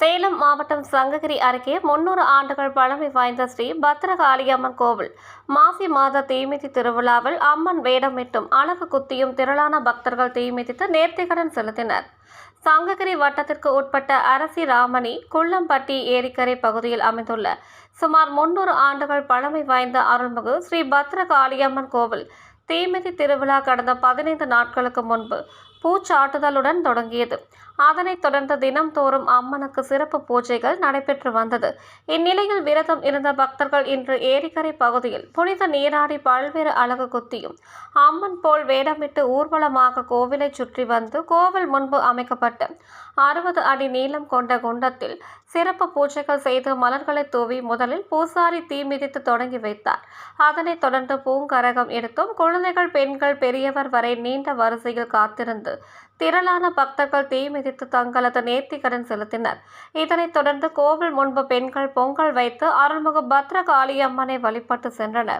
சேலம் மாவட்டம் சங்ககிரி அருகே முன்னூறு ஆண்டுகள் பழமை வாய்ந்த ஸ்ரீ பத்ரகாளியம்மன் கோவில். மாசி மாத தீமிதி திருவிழாவில் அம்மன் வேடமிட்டும் அழகு குத்தியும் திரளான பக்தர்கள் தீமிதித்து நேர்த்திக்கடன் செலுத்தினர். சங்ககிரி வட்டத்திற்கு உட்பட்ட அரசி ராமணி குள்ளம்பட்டி ஏரிக்கரை பகுதியில் அமைந்துள்ள சுமார் முன்னூறு ஆண்டுகள் பழமை வாய்ந்த அருள்மிகு ஸ்ரீ பத்ரகாளியம்மன் கோவில். தீமிதி திருவிழா கடந்த பதினைந்து நாட்களுக்கு முன்பு பூச்சாட்டுதலுடன் தொடங்கியது. அதனைத் தொடர்ந்து தினம்தோறும் அம்மனுக்கு சிறப்பு பூஜைகள் நடைபெற்று வந்தது. இந்நிலையில் விரதம் இருந்த பக்தர்கள் இன்று ஏரிக்கரை பகுதியில் புனித நீராடி பல்வேறு அழகு குத்தியும் அம்மன் போல் வேடமிட்டு ஊர்வலமாக கோவிலை சுற்றி வந்து கோவில் முன்பு அமைக்கப்பட்ட அறுபது அடி நீளம் கொண்ட குண்டத்தில் சிறப்பு பூஜைகள் செய்து மலர்களை தூவி முதலில் பூசாரி தீ மிதித்து தொடங்கி வைத்தார். அதனைத் தொடர்ந்து பூங்கரகம் எடுத்தும் குழந்தைகள் பெண்கள் பெரியவர் வரை நீண்ட வரிசையில் காத்திருந்து திரளான பக்தர்கள் தீ மிதித்து தங்களது நேர்த்திக்கடன் செலுத்தினர். இதனைத் தொடர்ந்து கோவில் முன்பு பெண்கள் பொங்கல் வைத்து அருள்மிகு பத்ரகாளியம்மனை வழிபட்டு சென்றனர்.